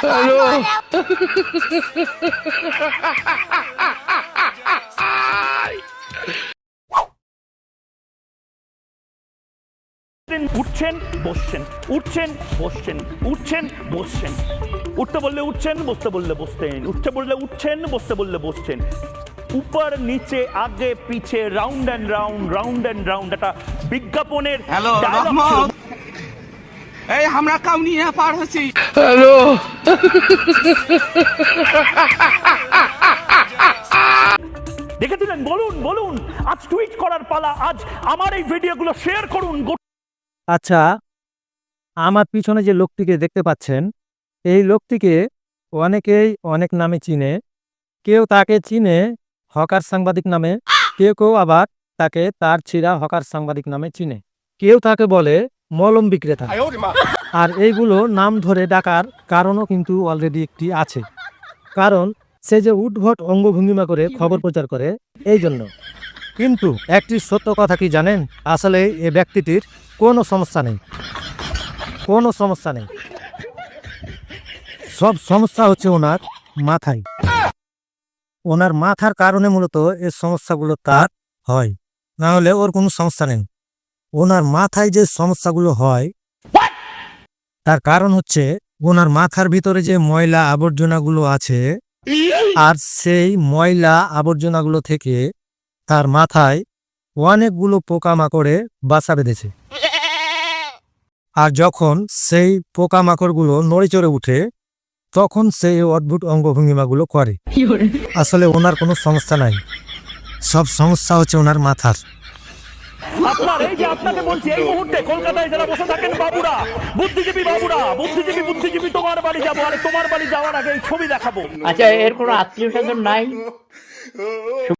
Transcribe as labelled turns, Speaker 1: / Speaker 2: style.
Speaker 1: Hello
Speaker 2: উঠছেন বসছেন উঠছেন বসছেন উঠছেন বসছেন। উঠতে বললে উঠছেন বসতে বললে বসতেন। উঠতে বললে উঠছেন বসতে বললে বসছেন। উপর নিচে আগে পিছে round and round round and round একটা বিজ্ঞাপনের
Speaker 3: হ্যালো এই আমরা কাউনিয়া পার হচ্ছি।
Speaker 1: হ্যালো।
Speaker 2: দেখেছিলেন বলুন বলুন আজ টুইট করার পালা আজ আমার এই ভিডিওগুলো শেয়ার করুন
Speaker 4: আচ্ছা আমার পিছনে যে লোকটিকে দেখতে পাচ্ছেন এই লোকটিকে অনেকেই অনেক নামে চিনে। কেউ তাকে চিনে হকার সাংবাদিক নামে কেউ কেউ আবার তাকে তার ছিঁড়া হকার সাংবাদিক নামে চিনে। কেউ তাকে বলে মলম বিক্রেতা। আর এইগুলো নাম ধরে ডাকার কারণও কিন্তু অলরেডি একটি আছে। কারণ সে যে উদ্ভট অঙ্গভঙ্গিমা করে খবর প্রচার করে এই জন্য। কিন্তু একটি সত্য কথা কি জানেন? আসলে এ ব্যক্তিটির কোনো সমস্যা নেই। কোনো সমস্যা নেই। সব সমস্যা হচ্ছে ওনার মাথায়। ওনার মাথার কারণে মূলত এ সমস্যাগুলো তার হয়। না হলে ওর কোনো সমস্যা নেই। ওনার মাথায় যে সমস্যাগুলো হয় তার কারণ হচ্ছে ওনার মাথার ভিতরে যে ময়লা আবর্জনাগুলো আছে আর সেই ময়লা আবর্জনাগুলো থেকে তার মাথায় অনেকগুলো পোকামাকড়ে বাসা বেঁধেছে। আর যখন সেই পোকামাকড়গুলো নড়ে চড়ে উঠে তখন সেই অদ্ভুত অঙ্গভঙ্গিমাগুলো করে? আসলে ওনার কোনো সমস্যা নাই। সব সমস্যা হচ্ছে ওনার মাথার।
Speaker 2: আপনার এই যে আপনাকে বলছি, এই মুহূর্তে কলকাতায় যারা বসে থাকেন বাবুরা, বুদ্ধিজীবী বাবুরা, বুদ্ধিজীবী বুদ্ধিজীবী, তোমার বাড়ি যাব, আরে তোমার বাড়ি যাওয়ার আগে এই ছবি দেখাবো।
Speaker 5: আচ্ছা এর কোনো আত্মীয় স্বজন নাই?